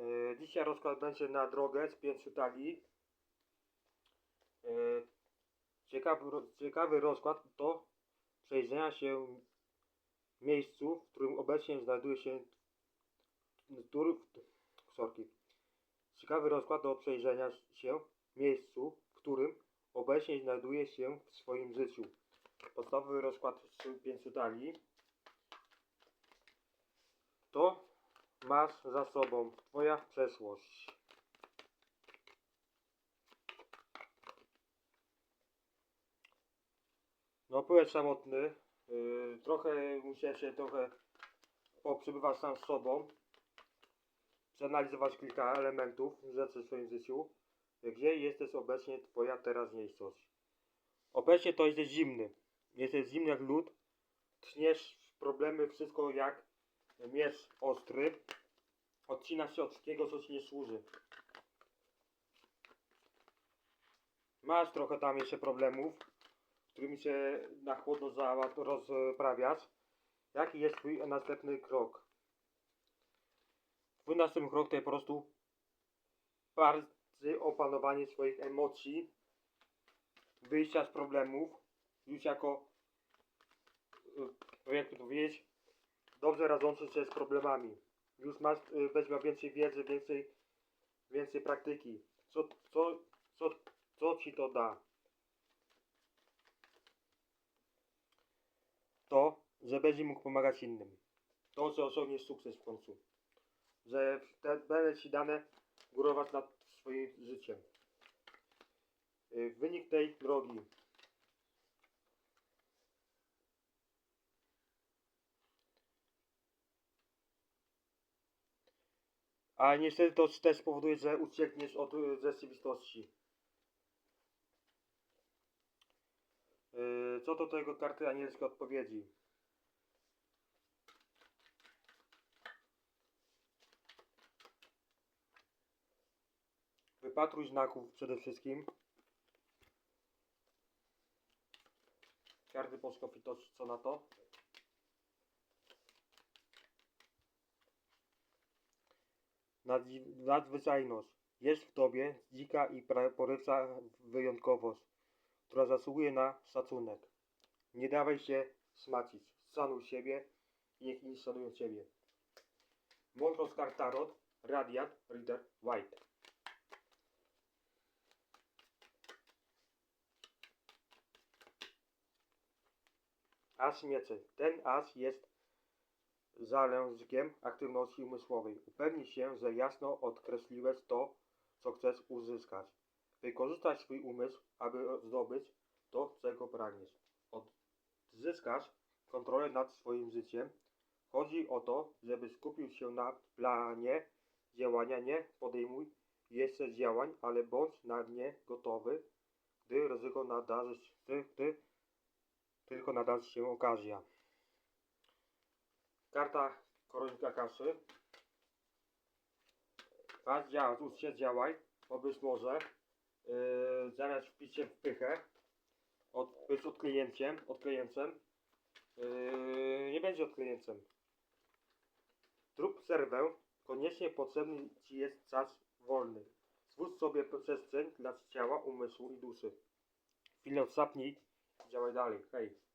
E, Dzisiaj rozkład będzie na drogę z pięciu talii. E, Ciekawy, ciekawy rozkład to przejrzenia się miejscu, w którym obecnie znajduje się sorki. Ciekawy rozkład do przejrzenia się miejscu, w którym obecnie znajduje się w swoim życiu. Podstawowy rozkład z pięciu talii to masz za sobą twoja przeszłość. No byłem samotny. Yy, trochę musiałem się trochę poprzebywać sam z sobą. Przeanalizować kilka elementów, rzeczy w swoim życiu. Gdzie jesteś obecnie twoja teraźniejszość? Obecnie to jesteś zimny. Jesteś zimny jak lód. Tniesz problemy, wszystko jak miecz ostry. Odcinasz się od wszystkiego, co ci nie służy. Masz trochę tam jeszcze problemów, z którymi się na chłodno rozprawiasz. Jaki jest twój następny krok? Twój następny krok to jest po prostu bardziej opanowanie swoich emocji, wyjścia z problemów, już jako, y, jak to powiedzieć, dobrze radzący sobie z problemami. Już masz, y, miał więcej wiedzy, więcej, więcej praktyki. Co, co, co, co ci to da? To, że będziesz mógł pomagać innym. To, że osiągniesz sukces w końcu. Że te, będzie ci dane górować nad swoim życiem. Y, Wynik tej drogi. A niestety to też spowoduje, że uciekniesz od y, rzeczywistości. Yy, co do tego karty anielskie odpowiedzi? Wypatruj znaków przede wszystkim. Karty polskofitości, co na to? Nadzwyczajność. Jest w tobie dzika i porywcza wyjątkowość, która zasługuje na szacunek. Nie dawaj się smacić. Szanuj siebie i niech inni szanują ciebie. Mądrość kart Tarot, Radiant, Reader, White. As mieczy. Ten as jest zalężkiem aktywności umysłowej. Upewnij się, że jasno odkreśliłeś to, co chcesz uzyskać. Wykorzystaj swój umysł, aby zdobyć to, czego pragniesz. Odzyskasz kontrolę nad swoim życiem. Chodzi o to, żeby skupił się na planie działania. Nie podejmuj jeszcze działań, ale bądź na nie gotowy, gdy ryzyko nadarzy, gdy, gdy tylko nadarzy się okazja. Karta Koronika Kaszy. Raz działa, tu się działaj, bo być może yy, wpić się w pychę, od, być odklejęciem, odklejencem, yy, nie będzie odklejencem. Zrób serwę, koniecznie potrzebny Ci jest czas wolny. Stwórz sobie przestrzeń dla ciała, umysłu i duszy. Chwilę sapnij i działaj dalej. Hej.